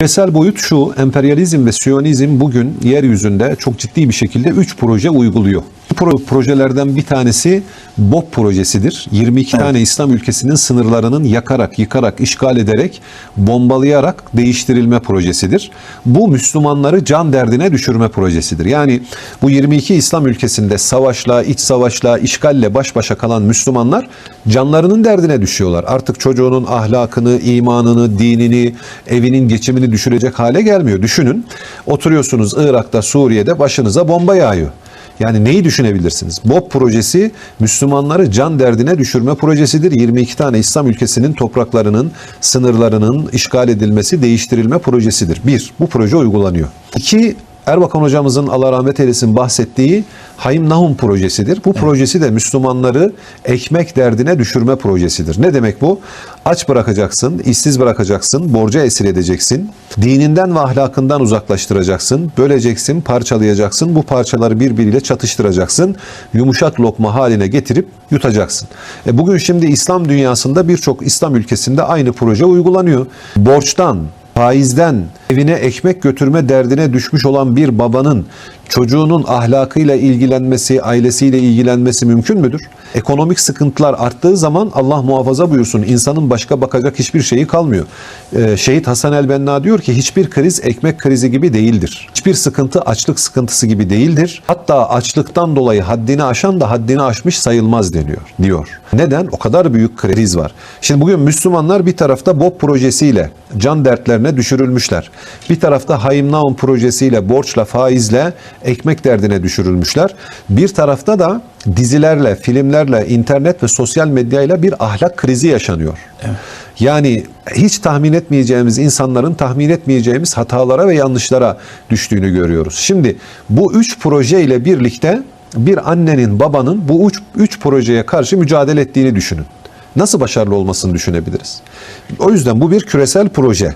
Küresel boyut şu, emperyalizm ve siyonizm bugün yeryüzünde çok ciddi bir şekilde 3 proje uyguluyor. Bu pro- projelerden bir tanesi BOP projesidir. 22 tane İslam ülkesinin sınırlarının yakarak, yıkarak, işgal ederek, bombalayarak değiştirilme projesidir. Bu Müslümanları can derdine düşürme projesidir. Yani bu 22 İslam ülkesinde savaşla, iç savaşla, işgalle baş başa kalan Müslümanlar canlarının derdine düşüyorlar. Artık çocuğunun ahlakını, imanını, dinini, evinin geçimini düşürecek hale gelmiyor. Düşünün oturuyorsunuz Irak'ta, Suriye'de başınıza bomba yağıyor. Yani neyi düşünebilirsiniz? BOP projesi Müslümanları can derdine düşürme projesidir. 22 tane İslam ülkesinin topraklarının, sınırlarının işgal edilmesi, değiştirilme projesidir. Bir, bu proje uygulanıyor. İki, Erbakan hocamızın Allah rahmet eylesin bahsettiği Hayim Nahum projesidir. Bu projesi de Müslümanları ekmek derdine düşürme projesidir. Ne demek bu? Aç bırakacaksın, işsiz bırakacaksın, borca esir edeceksin, dininden ve ahlakından uzaklaştıracaksın, böleceksin, parçalayacaksın, bu parçaları birbiriyle çatıştıracaksın, yumuşak lokma haline getirip yutacaksın. E bugün şimdi İslam dünyasında birçok İslam ülkesinde aynı proje uygulanıyor. Borçtan, faizden evine ekmek götürme derdine düşmüş olan bir babanın çocuğunun ahlakıyla ilgilenmesi, ailesiyle ilgilenmesi mümkün müdür? Ekonomik sıkıntılar arttığı zaman Allah muhafaza buyursun insanın başka bakacak hiçbir şeyi kalmıyor. Ee, Şehit Hasan el-Benna diyor ki hiçbir kriz ekmek krizi gibi değildir. Hiçbir sıkıntı açlık sıkıntısı gibi değildir. Hatta açlıktan dolayı haddini aşan da haddini aşmış sayılmaz deniyor diyor. Neden? O kadar büyük kriz var. Şimdi bugün Müslümanlar bir tarafta BOP projesiyle can dertlerine düşürülmüşler. Bir tarafta Hayim Naum projesiyle borçla faizle ekmek derdine düşürülmüşler. Bir tarafta da dizilerle, filmlerle, internet ve sosyal medyayla bir ahlak krizi yaşanıyor. Yani hiç tahmin etmeyeceğimiz insanların tahmin etmeyeceğimiz hatalara ve yanlışlara düştüğünü görüyoruz. Şimdi bu üç proje ile birlikte bir annenin, babanın bu üç, üç projeye karşı mücadele ettiğini düşünün. Nasıl başarılı olmasını düşünebiliriz? O yüzden bu bir küresel proje.